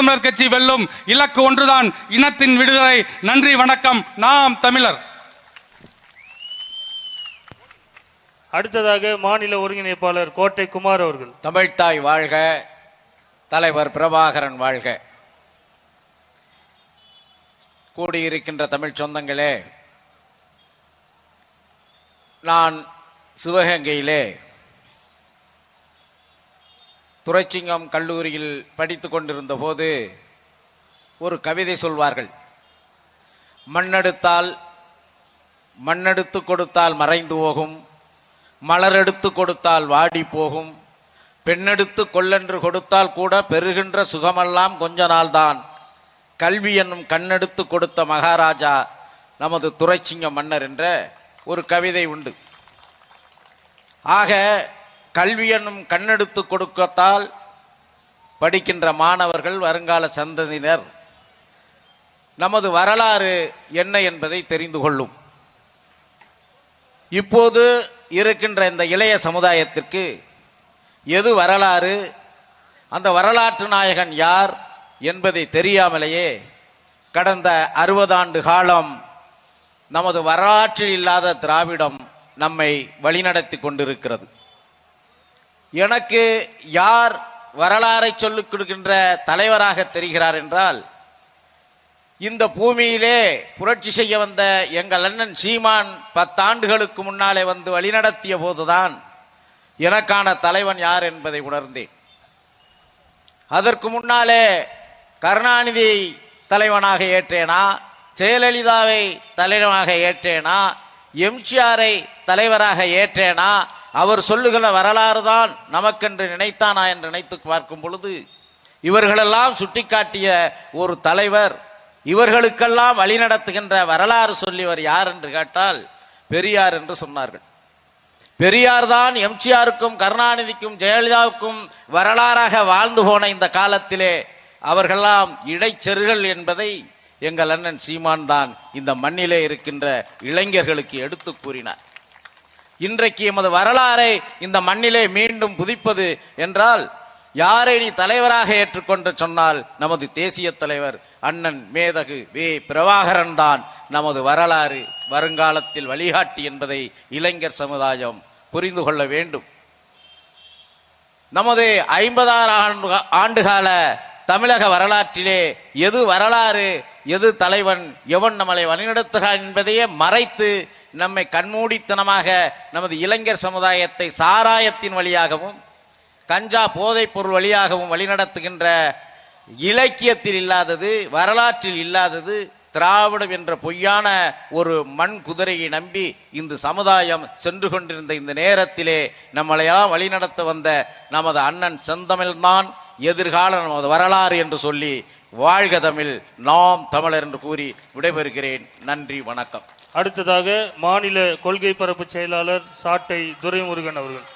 தமிழர் கட்சி வெல்லும் இலக்கு ஒன்றுதான். இனத்தின் விடுதலை. நன்றி வணக்கம். நாம் தமிழர். அடுத்ததாக மாநில ஒருங்கிணைப்பாளர் கோட்டை குமார் அவர்கள் தமிழ்த்தாய் வாழ்க. தலைவர் பிரபாகரன் வாழ்க. கூடியிருக்கின்ற தமிழ் சொந்தங்களே நான் சிவகங்கையிலே துரைச்சிங்கம் கல்லூரியில் படித்து கொண்டிருந்த போது ஒரு கவிதை சொல்வார்கள். மண்ணெடுத்தால் மண்ணெடுத்து கொடுத்தால் மறைந்து போகும் மலரெடுத்து கொடுத்தால் வாடி போகும் பெண்ணெடுத்து கொல்லென்று கொடுத்தால் கூட பெறுகின்ற சுகமெல்லாம் கொஞ்ச நாள்தான். கல்வி என்னும் கண்ணெடுத்து கொடுத்த மகாராஜா நமது துறைச்சிங்க மன்னர் என்ற ஒரு கவிதை உண்டு. ஆக கல்வி என்னும் கண்ணெடுத்து கொடுக்கத்தால் படிக்கின்ற மாணவர்கள் வருங்கால சந்ததியினர். நமது வரலாறு என்ன என்பதை தெரிந்து கொள்ளும். இப்போது இருக்கின்ற இந்த இளைய சமுதாயத்திற்கு எது வரலாறு? அந்த வரலாற்று நாயகன் யார் என்பதை தெரியாமலேயே கடந்த அறுபது ஆண்டு காலம் நமது வரலாற்றில் இல்லாத திராவிடம் நம்மை வழிநடத்தி கொண்டிருக்கிறது. எனக்கு யார் வரலாறை சொல்லிக் கொடுக்கின்ற தலைவராக தெரிகிறார் என்றால் இந்த பூமியிலே புரட்சி செய்ய வந்த எங்கள் அண்ணன் சீமான் பத்தாண்டுகளுக்கு முன்னாலே வந்து வழிநடத்திய போதுதான் எனக்கான தலைவன் யார் என்பதை உணர்ந்தேன். அதற்கு முன்னாலே கருணாநிதி தலைவனாக ஏற்றேனா ஜெயலலிதாவை தலைவனாக ஏற்றேனா எம்ஜிஆரை தலைவராக ஏற்றேனா அவர் சொல்லுகிற வரலாறு தான் நமக்கென்று நினைத்தானா என்று நினைத்து பார்க்கும் பொழுது இவர்களெல்லாம் சுட்டிக்காட்டிய ஒரு தலைவர் இவர்களுக்கெல்லாம் வழிநடத்துகின்ற வரலாறு சொல்லியவர் யார் என்று கேட்டால் பெரியார் என்று சொன்னார்கள். பெரியார் தான் எம்ஜிஆருக்கும் கருணாநிதிக்கும் ஜெயலலிதாவுக்கும் வரலாறாக வாழ்ந்து போன இந்த காலத்திலே அவர்களெல்லாம் இடைச்செருகள் என்பதை எங்கள் அண்ணன் சீமான் தான் இந்த மண்ணிலே இருக்கின்ற இளைஞர்களுக்கு எடுத்து கூறினார். இன்றைக்கு எமது வரலாறை இந்த மண்ணிலே மீண்டும் புதிப்பது என்றால் யாரை நீ தலைவராக ஏற்றுக்கொண்டு சொன்னால் நமது தேசிய தலைவர் அண்ணன் மேதகு வே. பிரபாகரன் தான் நமது வரலாறு வருங்காலத்தில் வழிகாட்டி என்பதை இளைஞர் சமுதாயம் புரிந்து கொள்ள வேண்டும். நமது ஐம்பதாறு ஆண்டு ஆண்டுகால தமிழக வரலாற்றிலே எது வரலாறு எது தலைவன் எவன் நம்மளை வழிநடத்துகிறான் என்பதையே மறைத்து நம்மை கண்மூடித்தனமாக நமது இளைஞர் சமுதாயத்தை சாராயத்தின் வழியாகவும் கஞ்சா போதைப் பொருள் வழியாகவும் வழிநடத்துகின்ற இலக்கியத்தில் இல்லாதது வரலாற்றில் இல்லாதது திராவிடம் என்ற பொய்யான ஒரு மண் குதிரையை நம்பி இந்த சமுதாயம் சென்று கொண்டிருந்த இந்த நேரத்திலே நம்மளையெல்லாம் வழிநடத்த வந்த நமது அண்ணன் செந்தமிழ்தான் எதிர்கால நமது வரலாறு என்று சொல்லி வாழ்க தமிழ் நாம் தமிழர் என்று கூறி விடைபெறுகிறேன். நன்றி வணக்கம். அடுத்ததாக மாநில கொள்கை பரப்பு செயலாளர் சாட்டை துரைமுருகன் அவர்கள்.